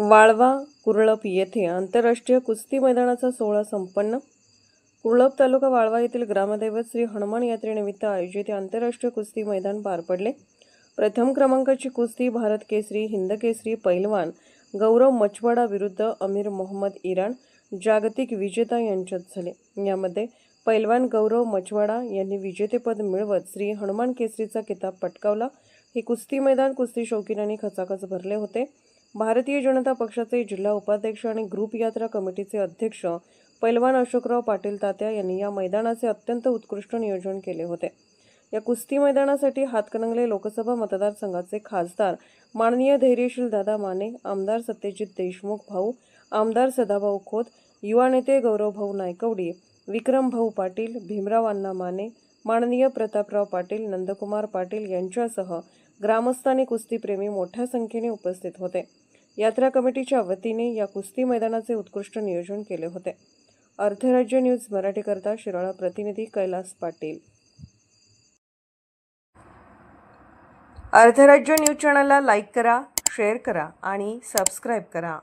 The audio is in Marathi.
वाळवा कुरळप येथे आंतरराष्ट्रीय कुस्ती मैदानाचा सोहळा संपन्न. कुरळप तालुका वाळवा येथील ग्रामदैवत श्री हनुमान यात्रेनिमित्त आयोजित आंतरराष्ट्रीय कुस्ती मैदान पार पडले. प्रथम क्रमांकाची कुस्ती भारत केसरी हिंद केसरी पैलवान गौरव मचवाडा विरुद्ध अमीर मोहम्मद इराण जागतिक विजेता यांच्यात झाले. यामध्ये पैलवान गौरव मचवाडा यांनी विजेतेपद मिळवत श्री हनुमान केसरीचा किताब पटकावला. हे कुस्ती मैदान कुस्ती शौकीनांनी खचाखच भरले होते. भारतीय जनता पक्षाचे जिल्हा उपाध्यक्ष आणि ग्रुप यात्रा कमिटीचे अध्यक्ष पैलवान अशोकराव पाटील तात्या यांनी या मैदानाचे अत्यंत उत्कृष्ट नियोजन केले होते. या कुस्ती मैदानासाठी हातकणंगले लोकसभा मतदारसंघाचे खासदार माननीय धैर्यशील दादा माने आमदार सत्यजित देशमुख भाऊ आमदार सदाभाऊ खोत युवा नेते गौरवभाऊ नायकवडी विक्रमभाऊ पाटील भीमराव अण्णा माने माननीय प्रतापराव पाटील नंदकुमार पाटील यांच्यासह ग्रामस्थाने कुस्तीप्रेमी मोठ्या संख्येने उपस्थित होते. यात्रा कमिटीच्या वतीने या कुस्ती मैदानाचे उत्कृष्ट नियोजन केले होते. अर्धराज्य न्यूज मराठीकरता शिराळा प्रतिनिधी कैलास पाटील. अर्धराज्य न्यूज चॅनलला लाईक करा शेअर करा आणि सबस्क्राईब करा.